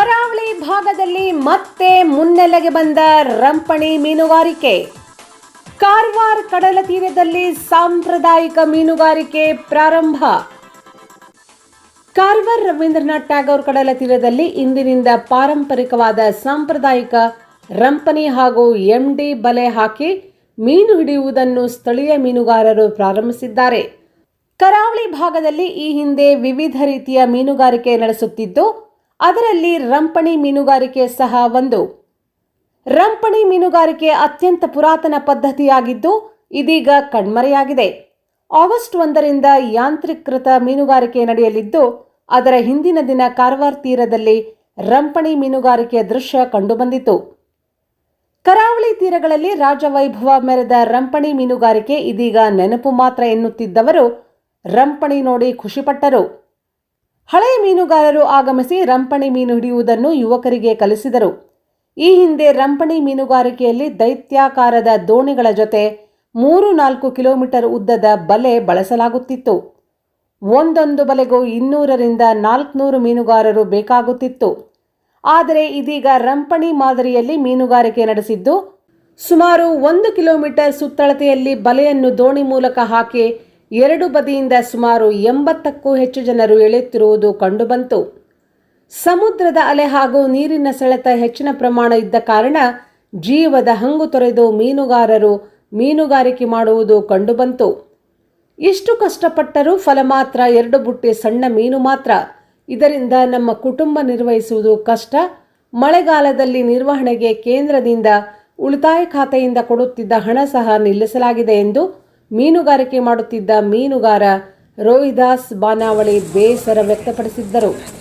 ಕರಾವಳಿ ಭಾಗದಲ್ಲಿ ಮತ್ತೆ ಮುನ್ನೆಲೆಗೆ ಬಂದ ರಂಪಣಿ ಮೀನುಗಾರಿಕೆ. ಕಾರವಾರ ಕಡಲ ತೀರದಲ್ಲಿ ಸಾಂಪ್ರದಾಯಿಕ ಮೀನುಗಾರಿಕೆ ಪ್ರಾರಂಭ. ಕಾರ್ವಾರ್ ರವೀಂದ್ರನಾಥ್ ಟ್ಯಾಗೋರ್ ಕಡಲ ತೀರದಲ್ಲಿ ಇಂದಿನಿಂದ ಪಾರಂಪರಿಕವಾದ ಸಾಂಪ್ರದಾಯಿಕ ರಂಪಣಿ ಹಾಗೂ ಎಂಡಿ ಬಲೆ ಹಾಕಿ ಮೀನು ಹಿಡಿಯುವುದನ್ನು ಸ್ಥಳೀಯ ಮೀನುಗಾರರು ಪ್ರಾರಂಭಿಸಿದ್ದಾರೆ. ಕರಾವಳಿ ಭಾಗದಲ್ಲಿ ಈ ಹಿಂದೆ ವಿವಿಧ ರೀತಿಯ ಮೀನುಗಾರಿಕೆ ನಡೆಸುತ್ತಿದ್ದು ಅದರಲ್ಲಿ ರಂಪಣಿ ಮೀನುಗಾರಿಕೆ ಸಹ ಒಂದು. ರಂಪಣಿ ಮೀನುಗಾರಿಕೆ ಅತ್ಯಂತ ಪುರಾತನ ಪದ್ಧತಿಯಾಗಿದ್ದು ಇದೀಗ ಕಣ್ಮರೆಯಾಗಿದೆ. ಆಗಸ್ಟ್ ಒಂದರಿಂದ ಯಾಂತ್ರೀಕೃತ ಮೀನುಗಾರಿಕೆ ನಡೆಯಲಿದ್ದು, ಅದರ ಹಿಂದಿನ ದಿನ ಕಾರವಾರ ತೀರದಲ್ಲಿ ರಂಪಣಿ ಮೀನುಗಾರಿಕೆ ದೃಶ್ಯ ಕಂಡುಬಂದಿತು. ಕರಾವಳಿ ತೀರಗಳಲ್ಲಿ ರಾಜವೈಭವ ಮೆರೆದ ರಂಪಣಿ ಮೀನುಗಾರಿಕೆ ಇದೀಗ ನೆನಪು ಮಾತ್ರ ಎನ್ನುತ್ತಿದ್ದವರು ರಂಪಣಿ ನೋಡಿ ಖುಷಿಪಟ್ಟರು. ಹಳೆಯ ಮೀನುಗಾರರು ಆಗಮಿಸಿ ರಂಪಣಿ ಮೀನು ಹಿಡಿಯುವುದನ್ನು ಯುವಕರಿಗೆ ಕಲಿಸಿದರು. ಈ ಹಿಂದೆ ರಂಪಣಿ ಮೀನುಗಾರಿಕೆಯಲ್ಲಿ ದೈತ್ಯಾಕಾರದ ದೋಣಿಗಳ ಜೊತೆ ಮೂರು ನಾಲ್ಕು ಕಿಲೋಮೀಟರ್ ಉದ್ದದ ಬಲೆ ಬಳಸಲಾಗುತ್ತಿತ್ತು. ಒಂದೊಂದು ಬಲೆಗೂ ಇನ್ನೂರರಿಂದ ನಾಲ್ಕುನೂರು ಮೀನುಗಾರರು ಬೇಕಾಗುತ್ತಿತ್ತು. ಆದರೆ ಇದೀಗ ರಂಪಣಿ ಮಾದರಿಯಲ್ಲಿ ಮೀನುಗಾರಿಕೆ ನಡೆಸಿದ್ದು, ಸುಮಾರು ಒಂದು ಕಿಲೋಮೀಟರ್ ಸುತ್ತಳತೆಯಲ್ಲಿ ಬಲೆಯನ್ನು ದೋಣಿ ಮೂಲಕ ಹಾಕಿ ಎರಡು ಬದಿಯಿಂದ ಸುಮಾರು ಎಂಬತ್ತಕ್ಕೂ ಹೆಚ್ಚು ಜನರು ಎಳೆಯುತ್ತಿರುವುದು ಕಂಡುಬಂತು. ಸಮುದ್ರದ ಅಲೆ ಹಾಗೂ ನೀರಿನ ಸೆಳೆತ ಹೆಚ್ಚಿನ ಪ್ರಮಾಣ ಇದ್ದ ಕಾರಣ ಜೀವದ ಹಂಗು ತೊರೆದು ಮೀನುಗಾರರು ಮೀನುಗಾರಿಕೆ ಮಾಡುವುದು ಕಂಡುಬಂತು. ಇಷ್ಟು ಕಷ್ಟಪಟ್ಟರೂ ಫಲ ಮಾತ್ರ, ಎರಡು ಬುಟ್ಟಿ ಸಣ್ಣ ಮೀನು ಮಾತ್ರ. ಇದರಿಂದ ನಮ್ಮ ಕುಟುಂಬ ನಿರ್ವಹಿಸುವುದು ಕಷ್ಟ. ಮಳೆಗಾಲದಲ್ಲಿ ನಿರ್ವಹಣೆಗೆ ಕೇಂದ್ರದಿಂದ ಉಳಿತಾಯ ಖಾತೆಯಿಂದ ಕೊಡುತ್ತಿದ್ದ ಹಣ ಸಹ ನಿಲ್ಲಿಸಲಾಗಿದೆ ಎಂದು ಮೀನುಗಾರಿಕೆ ಮಾಡುತ್ತಿದ್ದ ಮೀನುಗಾರ ರೋಹಿದಾಸ್ ಬಾನಾವಳಿ ಬೇಸರ ವ್ಯಕ್ತಪಡಿಸಿದ್ದರು.